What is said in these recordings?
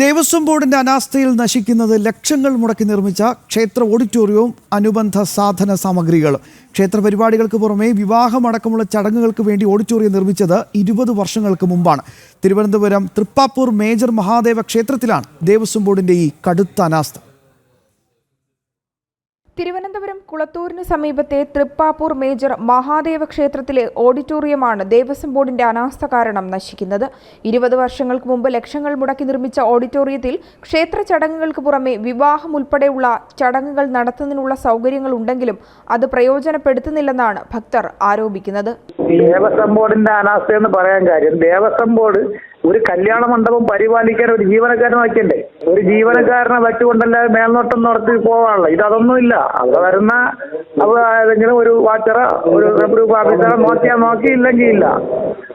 ദേവസ്വം ബോർഡിന്റെ അനാസ്ഥയിൽ നശിക്കുന്നത് ലക്ഷങ്ങൾ മുടക്കി നിർമ്മിച്ച ക്ഷേത്ര ഓഡിറ്റോറിയവും അനുബന്ധ സാധന സാമഗ്രികളും ക്ഷേത്ര പരിപാടികൾക്ക് പുറമെ വിവാഹമടക്കമുള്ള ചടങ്ങുകൾക്ക് വേണ്ടി ഓഡിറ്റോറിയം നിർമ്മിച്ചത് ഇരുപത് വർഷങ്ങൾക്ക് മുമ്പാണ്. തിരുവനന്തപുരം തൃപ്പാപ്പൂർ മേജർ മഹാദേവ ക്ഷേത്രത്തിലാണ് ദേവസ്വം ബോർഡിന്റെ ഈ കടുത്ത അനാസ്ഥ. തിരുവനന്തപുരം കുളത്തൂരിന് സമീപത്തെ തൃപ്പാപ്പൂർ മേജർ മഹാദേവ ക്ഷേത്രത്തിലെ ഓഡിറ്റോറിയമാണ് ദേവസ്വം ബോർഡിന്റെ അനാസ്ഥ കാരണം നശിക്കുന്നത്. ഇരുപത് വർഷങ്ങൾക്ക് മുമ്പ് ലക്ഷങ്ങൾ മുടക്കി നിർമ്മിച്ച ഓഡിറ്റോറിയത്തിൽ ക്ഷേത്ര ചടങ്ങുകൾക്ക് പുറമെ വിവാഹം ഉൾപ്പെടെയുള്ള ചടങ്ങുകൾ നടത്തുന്നതിനുള്ള സൗകര്യങ്ങൾ ഉണ്ടെങ്കിലും അത് പ്രയോജനപ്പെടുത്തുന്നില്ലെന്നാണ് ഭക്തർ ആരോപിക്കുന്നത്. ദേവസ്വം ബോർഡിന്റെ അനാസ്ഥ എന്ന് പറയാൻ കാര്യം ദേവസ്വം ബോർഡ് ഒരു കല്യാണ മണ്ഡപം പരിപാലിക്കാൻ ഒരു ജീവനക്കാരനെ വയ്ക്കണ്ടേ ഒരു ജീവനക്കാരനെ വെച്ചുകൊണ്ടല്ലാതെ മേൽനോട്ടം നടത്തി പോവാനുള്ള ഇത് അതൊന്നുമില്ല അവിടെ വരുന്ന ഏതെങ്കിലും ഒരു വാച്ചറ ഒരു ഗ്രൂപ്പ് ഓഫീസറെ നോക്കിയാൽ നോക്കിയില്ലെങ്കിൽ ഇല്ല.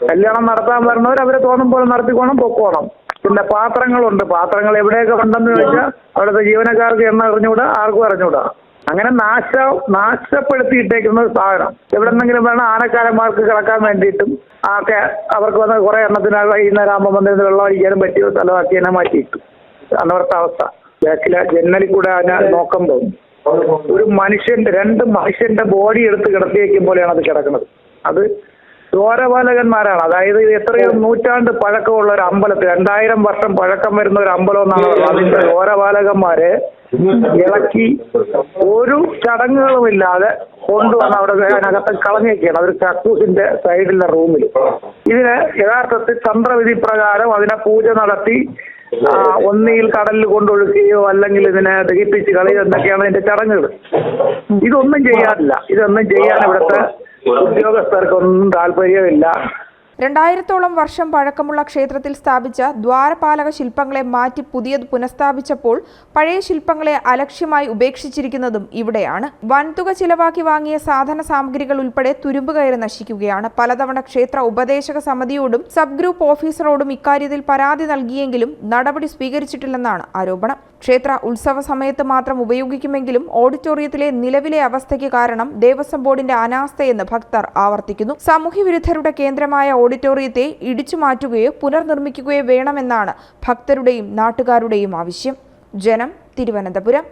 കല്യാണം നടത്താൻ വരുന്നവർ അവരെ തോന്നും പോലെ നടത്തിക്കോണം പൊക്കോണം. പിന്നെ പാത്രങ്ങളുണ്ട്. പാത്രങ്ങൾ എവിടെയൊക്കെ ഉണ്ടെന്ന് ചോദിച്ചാൽ അവിടുത്തെ ജീവനക്കാർക്ക് എണ്ണ അറിഞ്ഞുകൂടാ ആർക്കും അറിഞ്ഞുകൂടാ. അങ്ങനെ നാശ നാശപ്പെടുത്തിയിട്ടേക്കുന്ന സാധനം. എവിടെന്നെങ്കിലും വേണം ആനക്കാരന്മാർക്ക് കിടക്കാൻ വേണ്ടിയിട്ടും ഒക്കെ അവർക്ക് വന്ന കുറെ എണ്ണത്തിന് വൈകുന്നേരം ആകുമ്പോൾ വന്നിരുന്ന് വെള്ളം അടിക്കാനും പറ്റിയ സ്ഥലമാക്കി തന്നെ മാറ്റിയിട്ടു. അന്നത്തെ അവസ്ഥ. ബാക്കിലെ ജനലിൽ കൂടെ അതിനെ നോക്കുമ്പോൾ ഒരു മനുഷ്യന്റെ രണ്ട് മനുഷ്യന്റെ ബോഡി എടുത്ത് കിടത്തിയേക്കും പോലെയാണ് അത് കിടക്കുന്നത്. അത് ദ്വാരപാലകന്മാരാണ്. അതായത് എത്രയോ നൂറ്റാണ്ട് പഴക്കമുള്ള ഒരു അമ്പലത്തിൽ രണ്ടായിരം വർഷം പഴക്കം വരുന്ന ഒരു അമ്പലം എന്നാണ് അതിന്റെ ദ്വാരപാലകന്മാരെ ഇളക്കി ഒരു ചടങ്ങുകളുമില്ലാതെ കൊണ്ടുവന്ന് അവിടെ അതിനകത്ത് കളഞ്ഞേക്കാണ്. അതൊരു കക്കൂസിന്റെ സൈഡിലെ റൂമിൽ ഇതിന് യഥാർത്ഥത്തിൽ തന്ത്രവിധി പ്രകാരം അതിനെ പൂജ നടത്തി ഒന്നിയിൽ കടലിൽ കൊണ്ടൊഴുക്കുകയോ അല്ലെങ്കിൽ ഇതിനെ ദഹിപ്പിച്ച് കളയോ എന്നൊക്കെയാണ് ഇതിന്റെ ചടങ്ങുകൾ. ഇതൊന്നും ചെയ്യാറില്ല. ഇതൊന്നും ചെയ്യാൻ ഇവിടുത്തെ tengo que estar con un tal Real Pedia, ¿verdad? രണ്ടായിരത്തോളം വർഷം പഴക്കമുള്ള ക്ഷേത്രത്തിൽ സ്ഥാപിച്ച ദ്വാരപാലക ശില്പങ്ങളെ മാറ്റി പുതിയത് പുനഃസ്ഥാപിച്ചപ്പോൾ പഴയ ശില്പങ്ങളെ അലക്ഷ്യമായി ഉപേക്ഷിച്ചിരിക്കുന്നതും ഇവിടെയാണ്. വൻതുക ചിലവാക്കി വാങ്ങിയ സാധന സാമഗ്രികൾ ഉൾപ്പെടെ തുരുമ്പ് കയറി നശിക്കുകയാണ്. പലതവണ ക്ഷേത്ര ഉപദേശക സമിതിയോടും സബ് ഗ്രൂപ്പ് ഓഫീസറോടും ഇക്കാര്യത്തിൽ പരാതി നൽകിയെങ്കിലും നടപടി സ്വീകരിച്ചിട്ടില്ലെന്നാണ് ആരോപണം. ക്ഷേത്ര ഉത്സവ സമയത്ത് മാത്രം ഉപയോഗിക്കുമെങ്കിലും ഓഡിറ്റോറിയത്തിലെ നിലവിലെ അവസ്ഥയ്ക്ക് കാരണം ദേവസ്വം ബോർഡിന്റെ അനാസ്ഥയെന്ന് ഭക്തർ ആവർത്തിക്കുന്നു. സാമൂഹ്യവിരുദ്ധരുടെ കേന്ദ്രമായ ഓഡിറ്റോറിയത്തെ ഇടിച്ചു മാറ്റുകയോ പുനർനിർമ്മിക്കുകയോ വേണമെന്നാണ് ഭക്തരുടെയും നാട്ടുകാരുടെയും ആവശ്യം. ജനം തിരുവനന്തപുരം.